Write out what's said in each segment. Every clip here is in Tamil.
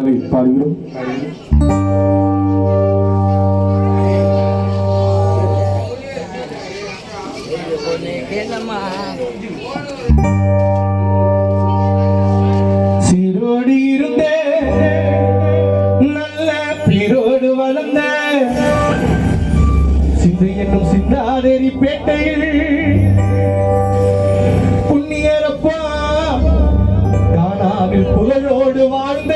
அதை பாடுகிறோம். சீரோடி இருந்தே நல்ல பிரோடு வளர்ந்த. சிந்தை என்னும் சிந்தாதேரி பேட்டையில் புண்ணியரப்பா. தானாவில் புகழோடு வாழ்ந்த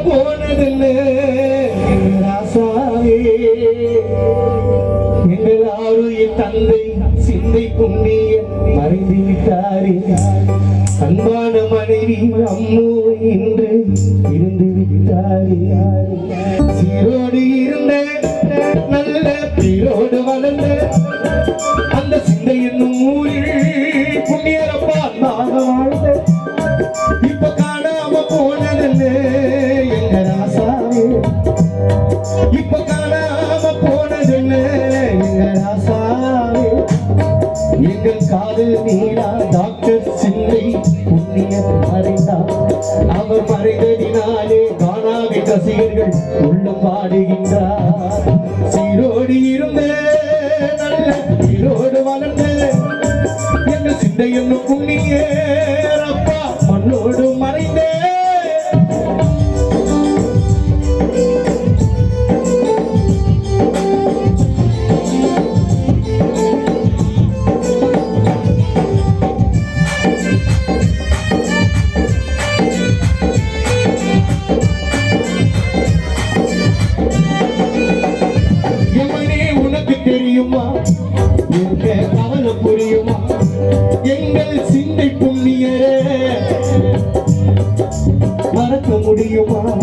சொல்லாம போனதென்ன எங்கள் ஆறுய தந்தை சிந்தை புண்ணிய மறைந்து விட்டாரே. அன்பான மனைவி அம்மு என்று இருந்து விட்டாரே. சீரோடு எங்கள் நீடா டாக்டர் சிந்தை புண்ணியம் மறைந்தார் அவர் மறைந்ததினாலே காணாவி ரசிகர்கள் உள்ளம் பாடுகின்றார் சீரோடி இருந்த நல்ல சீரோடு வளர்ந்த எங்கள் சிந்தை என்னும் புண்ணிய அப்பா மண்ணோடு எங்க கவலை புரியுமா? எங்கள் சிந்தை புண்ணியரே. மறக்க முடியுமா?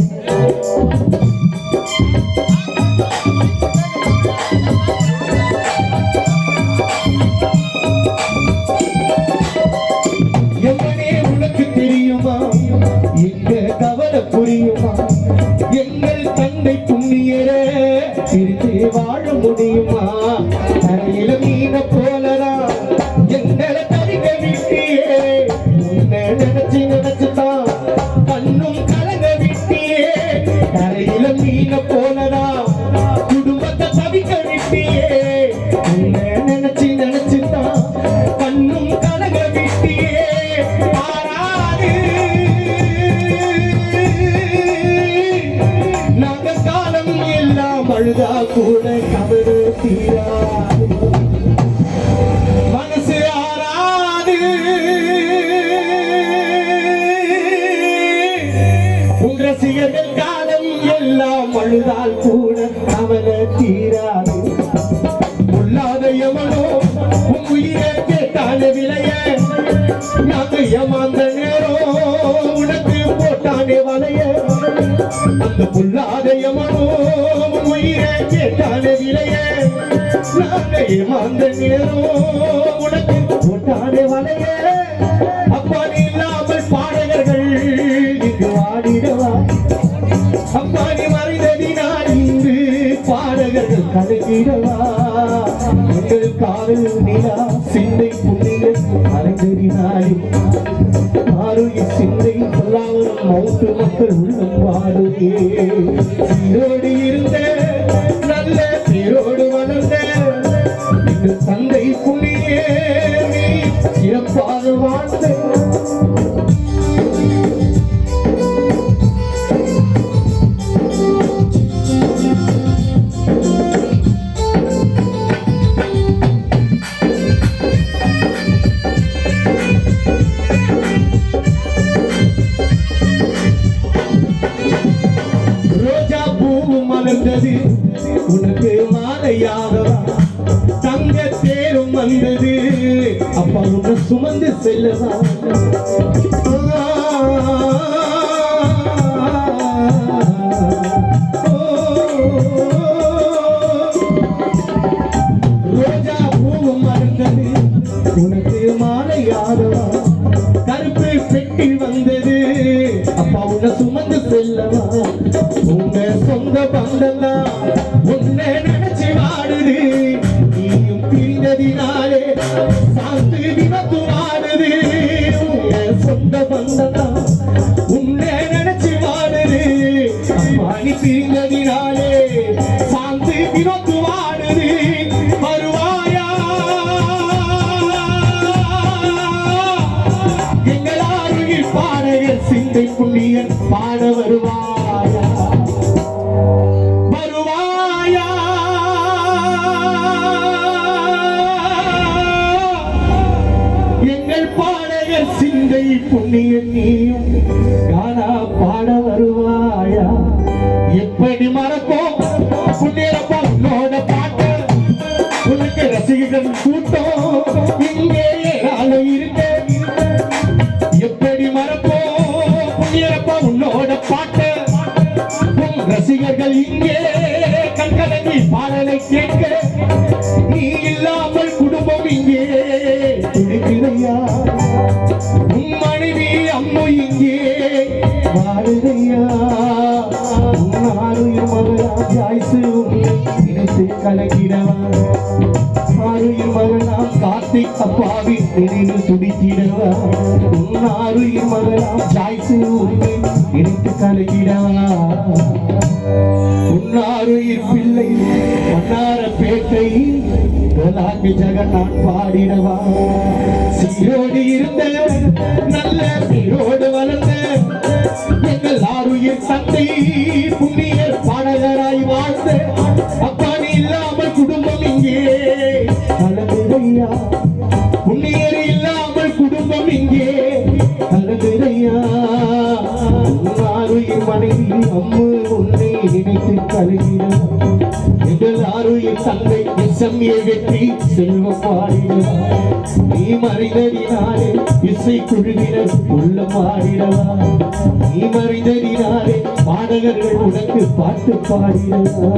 பிரித்து வாழ முடியுமா? தரையில மீன போலரா? எங்களை தவிக்க விட்டியே. உன்னை நினைச்சு நினைச்சுதான் கண்ணும் கலங்க விட்டியே. தரையில மீன போலரா? அழுதா கூட கவரு தீரா மனசு ஆறாது உங்க ரசிகர்கள் காலம் எல்லாம் அழுதால் கூட கவலை தீராது உள்ளாத எவனோ உன் உயிரை கேட்டான விலைய நாங்க ஏமாந்த நேரம் உனக்கு போட்டானே வலைய அந்த புல்லாத எவனோ ஏமாந்த நேரம் உனக்கு போட்டானே வலைய அப்பா நீ இல்லாமல் பாடகர்கள் இங்கு இன்று பாடகர்கள் கலக்கிடவா? எங்கள் காதல் நிலா சிந்தை புண்ணிய மறைந்ததினாலே ஆரோக்கிய சிந்தை சொல்லாமல் மௌத்து மக்கள் உள்ளம் சீரோடு இருந்த நல்ல பேரோடு வளர்ந்த எங்கள் தந்தை நீ எப்பாறு வாழ்ந்த வந்தது அப்பா உன்னை சுமந்து செல்லவா ரோஜா பூவும் மலர்ந்தது உனக்கு மாலையாகவா கருப்பு பெட்டி வந்தது. அப்பா உன்னை சுமந்து செல்லவா? உன்னை சொந்த பந்தம் உன்னை நினைச்சு வாடுது. நீயும் சாந்து விபத்து சொந்த பந்தம் உன்னை நினைச்சு வாடுது அம்மா பிரிந்ததினாலே சாந்து வருவாயா? பாடகர் சிந்தை புண்ணியன் புண்ணிய நீயும் கானா பாட வருவாயா? எப்படி மறப்போம்? புண்ணியப்பா உன்னோட பாட்டு. உனக்கு ரசிகர்கள் கூட்டம். இங்கே நாளும் இருக்க எப்படி மறப்போ புண்ணியப்பா உன்னோட பாட்டு. ரசிகர்கள் இங்கே கண்கலங்கி பாடலை கேட்க வாழுதையா ஆறுயிர் மகளா ஜாய்ஸு நினைத்து கலக்கிறவா ஆறுயிர் மகளாம் கார்த்திக் அப்பாவின் நினைவு துடித்திடவா உன் ஆறுயிர் மகளாம் ஜாய்ஸு நினைத்து உன்னாருயிர் பிள்ளை பேட்டை கலாக்கு ஜெகநாத் பாடிடவா? சீரோடி ஆறுயிர் தந்தை புண்ணியர் பாடகராய் வாழ்ந்த அப்பா இல்லாமல் குடும்பம் இங்கே. கலந்துரையா. புண்ணியர் இல்லாமல் குடும்பம் இங்கே. கலந்துரையா. ஆறுயிர் மனைவி அம்மு உன்னை நினைத்து கலகிறார் தந்தை எகற்றி செல்வ பாடிடவா? நீ மறைந்ததினாலே இசை குழுவினர் உள்ள பாடிடவா நீ மறைந்ததினாலே பாடகர்கள் உனக்கு பாட்டு பாடிடவா?